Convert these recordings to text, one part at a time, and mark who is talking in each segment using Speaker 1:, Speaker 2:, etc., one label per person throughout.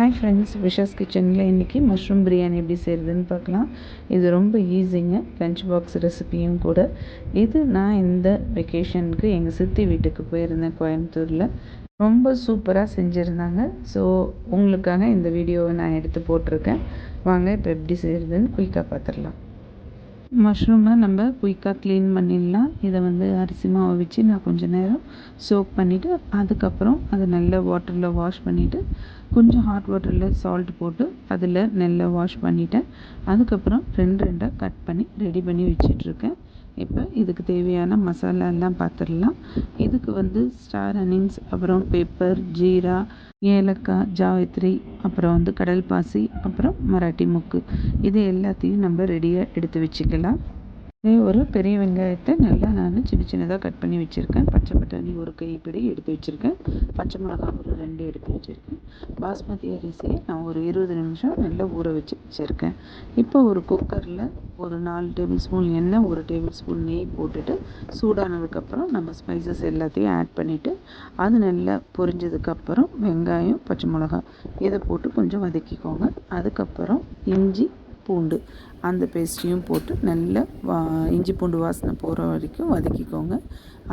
Speaker 1: Hi friends Visha's கிச்சனில் இன்றைக்கி mushroom biryani எப்படி செய்கிறதுன்னு பார்க்கலாம். இது ரொம்ப ஈஸிங்க லஞ்ச் பாக்ஸ் ரெசிபியும் கூட. இது நான் இந்த வெக்கேஷனுக்கு எங்கள் சித்தி வீட்டுக்கு போயிருந்தேன் கோயம்புத்தூரில். ரொம்ப சூப்பராக செஞ்சுருந்தாங்க. ஸோ உங்களுக்காக இந்த வீடியோவை நான் எடுத்து போட்டிருக்கேன். வாங்க இப்போ எப்படி செய்கிறதுன்னு குயிக்காக பார்த்துடலாம். மஷ்ரூமை நம்ம குயிக்காக க்ளீன் பண்ணிடலாம். இதை வந்து அரிசி மாவை வச்சு நான் கொஞ்சம் நேரம் சோக் பண்ணிவிட்டு அதுக்கப்புறம் அதை நல்ல வாட்டரில் வாஷ் பண்ணிவிட்டு கொஞ்சம் ஹாட் வாட்டரில் சால்ட் போட்டு அதில் நல்லா வாஷ் பண்ணிவிட்டேன் அதுக்கப்புறம் ரெண்டு ரெண்டாக கட் பண்ணி ரெடி பண்ணி வச்சிட்ருக்கேன் இப்போ இதுக்கு தேவையான மசாலா எல்லாம் பார்த்துடலாம் இதுக்கு வந்து ஸ்டார் அனின்ஸ் அப்புறம் பெப்பர் ஜீரா ஏலக்காய் ஜாவித்ரி அப்புறம் வந்து கடல் பாசி அப்புறம் மராட்டி முக்கு. இது எல்லாத்தையும் நம்ம ரெடியாக எடுத்து வச்சுக்கலாம். ஒரு பெரிய வெங்காயத்தை நல்லா நான் சின்ன சின்னதாக கட் பண்ணி வச்சுருக்கேன். பச்சை பட்டாணி ஒரு கைப்பிடி எடுத்து வச்சுருக்கேன். பச்சை மிளகாய் ஒரு ரெண்டு எடுத்து வச்சுருக்கேன். பாஸ்மதி அரிசியை நான் ஒரு இருபது நிமிஷம் நல்லா ஊற வச்சு வச்சுருக்கேன். இப்போ ஒரு குக்கரில் ஒரு நாலு டேபிள் ஸ்பூன் எண்ணெய் ஒரு டேபிள் ஸ்பூன் நெய் போட்டுட்டு சூடானதுக்கப்புறம் நம்ம ஸ்பைசஸ் எல்லாத்தையும் ஆட் பண்ணிவிட்டு அது நல்லா பொரிஞ்சதுக்கப்புறம் வெங்காயம் பச்சை மிளகாய் இதை போட்டு கொஞ்சம் வதக்கிக்கோங்க. அதுக்கப்புறம் இஞ்சி பூண்டு. அந்த பேஸ்ட்டையும் போட்டு நல்லா வா இஞ்சி பூண்டு வாசனை போகிற வரைக்கும் வதக்கிக்கோங்க.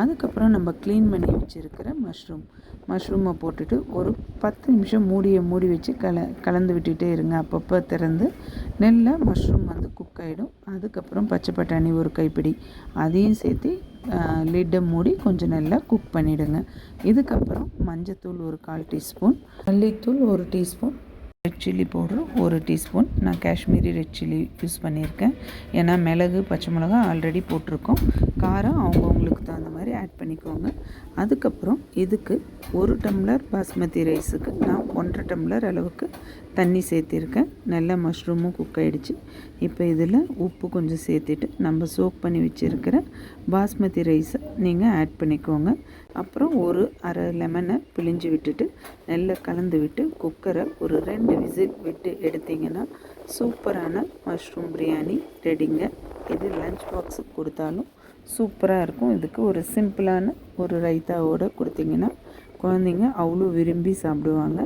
Speaker 1: அதுக்கப்புறம் நம்ம க்ளீன் பண்ணி வச்சுருக்கிற மஷ்ரூம் மஷ்ரூமை போட்டுட்டு ஒரு பத்து நிமிஷம் மூடியை மூடி வச்சு கல கலந்து விட்டுகிட்டே இருங்க. அப்பப்போ திறந்து நல்லா மஷ்ரூம் வந்து குக் ஆகிடும் அதுக்கப்புறம் பச்சை பட்டாணி ஒரு கைப்பிடி. அதையும் சேர்த்து லிட்டை மூடி கொஞ்சம் நல்லா குக் பண்ணிவிடுங்க இதுக்கப்புறம் மஞ்சத்தூள் ஒரு கால் டீஸ்பூன். மல்லித்தூள் ஒரு டீஸ்பூன். ரெட் சில்லி பவுட்ரு ஒரு டீஸ்பூன். நான் காஷ்மீரி ரெட் சில்லி யூஸ் பண்ணியிருக்கேன். ஏன்னா மிளகு பச்சை மிளகா ஆல்ரெடி போட்டிருக்கோம். காரம் அவங்கவுங்களுக்கு தகுந்த மாதிரி ஆட் பண்ணிக்கோங்க. அதுக்கப்புறம் இதுக்கு ஒரு டம்ளர் பாஸ்மதி ரைஸுக்கு நான் ஒன்றரை டம்ளர் அளவுக்கு தண்ணி சேர்த்திருக்கேன். நல்லா மஷ்ரூமும் குக் ஆகிடுச்சு இப்போ இதில் உப்பு கொஞ்சம் சேர்த்துட்டு நம்ம சோக் பண்ணி வச்சுருக்கிற பாஸ்மதி ரைஸை நீங்கள் ஆட் பண்ணிக்கோங்க. அப்புறம் ஒரு அரை லெமனை பிழிஞ்சு விட்டுட்டு நல்லா கலந்து விட்டு குக்கரை ஒரு ரெண்டு விசிட் விட்டு எடுத்திங்கன்னா சூப்பரான மஷ்ரூம் பிரியாணி ரெடிங்க இது லஞ்ச் பாக்ஸுக்கு கொடுத்தாலும் சூப்பராக இருக்கும். இதுக்கு ஒரு சிம்பிளான ஒரு ரைத்தாவோடு கொடுத்தீங்கன்னா குழந்தைங்க அவ்வளோ விரும்பி சாப்பிடுவாங்க.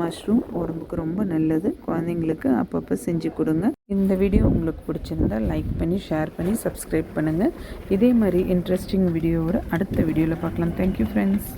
Speaker 1: மஷ்ரூம் உடம்புக்கு ரொம்ப நல்லது. குழந்தைங்களுக்கு அப்பப்போ செஞ்சு கொடுங்க. இந்த வீடியோ உங்களுக்கு பிடிச்சிருந்தா லைக் பண்ணி ஷேர் பண்ணி சப்ஸ்கிரைப் பண்ணுங்கள் இதே மாதிரி இன்ட்ரெஸ்டிங் வீடியோவோட அடுத்த வீடியோவில் பார்க்கலாம். Thank you friends